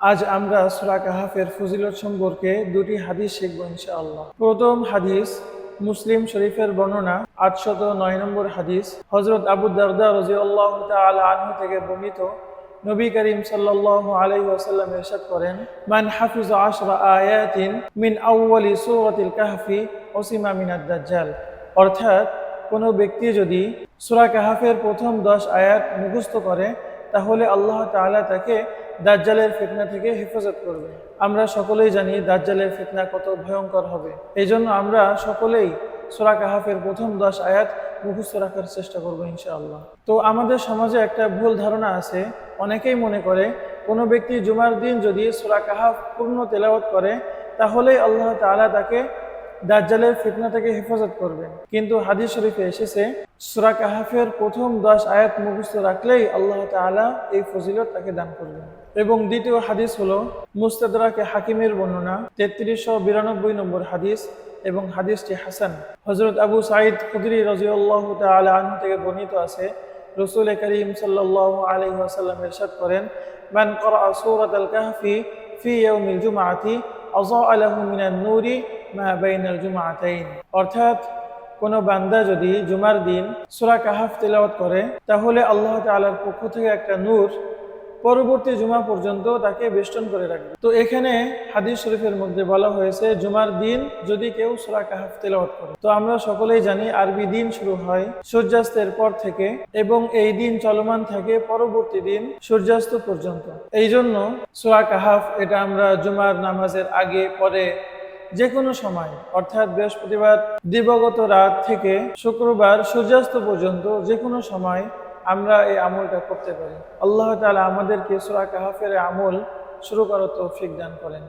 আজ আমরা সুরা কাহাফের ফজিলত সম্পর্কে দুটি হাদিস শিখব ইনশাআল্লাহ। প্রথম হাদিস, মুসলিম শরীফের বর্ণনা, আটশত নয় নম্বর হাদিস হজরত আবু দারদা রাজিউল্লাহ তাআলা আনহু থেকে বর্ণিত। নবী করিম সাল্লাল্লাহু আলাইহি ওয়াসাল্লাম ইরশাদ করেন, মান হাফিজ আশরা আয়াতিন মিন আউওয়ালি সূরাতিল কাহফি ওসিমা মিনাদ দাজ্জাল। অর্থাৎ, কোনো ব্যক্তি যদি সূরা কাহাফের প্রথম দশ আয়াত মুখস্থ করে, তাহলে আল্লাহ তাআলা তাকে দাজ্জালের ফিতনা থেকে হেফাজত করবে। আমরা সকলেই জানি দাজ্জালের ফিতনা কত ভয়ঙ্কর হবে। এই জন্য আমরা সকলেই সূরা কাহাফের প্রথম দশ আয়াত মুখস্থ রাখার চেষ্টা করব ইনশাআল্লাহ। তো আমাদের সমাজে একটা ভুল ধারণা আছে। অনেকেই মনে করে, কোনো ব্যক্তি জুমার দিন যদি সূরা কাহাফ পূর্ণ তেলাওয়াত করে তাহলেই আল্লাহ তাআলা তাকে দাজ্জালের ফিতনা থেকে হেফাজত করবেন। কিন্তু হাদিস শরীফে এসেছে সূরা কাহাফের প্রথম দশ আয়াত রাখলেই আল্লাহ তাআলা এই ফজিলত তাকে দান করবেন। এবং দ্বিতীয় হাদিস হলো মুস্তাদরাকে হাকিমের বর্ণনা, তেত্রিশশো বিরানব্বই নম্বর হাদিস এবং হাদিসটি হাসান। হজরত আবু সাঈদ খুদরি আনহু থেকে বর্ণিত আছে, রসুল করিম সাল্লাল্লাহু আলাইহি ওয়াসাল্লাম ইরশাদ করেন, মান করা সূরাতাল কাহফি ফি ইয়াউমিল জুমআতি আযা লাহু মিনান নূরি মা বাইনাল জুমআতাইন। অর্থাৎ কোনো বান্দা যদি জুমার দিন সূরা কাহাফ তেলাওয়াত করে, তাহলে আল্লাহ তাআলার পক্ষ থেকে একটা নূর পরবর্তী জুমা পর্যন্ত তাকে বেষ্টন করে রাখবে। তো এখানে হাদিস শরীফের মধ্যে বলা হয়েছে, জুমার দিন যদি কেউ সূরা কাহাফ তেলাওয়াত করে। তো আমরা সকলেই জানি আরবি দিন শুরু হয় সূর্যাস্তের পর থেকে এবং এই দিন চলমান থাকে পরবর্তী দিন সূর্যাস্ত পর্যন্ত। এই জন্য সূরা কাহাফ, এটা আমরা জুমার নামাজের আগে, পরে যে কোনো সময়, অর্থাৎ বৃহস্পতিবার, দিবগত রাত থেকে শুক্রবার সূর্যাস্ত পর্যন্ত যে কোনো সময় আমরা এই আমলটা করতে পারি। আল্লাহ তালা আমাদেরকে সুরা কাহাফের আমল শুরু করার তৌফিক দান করেন।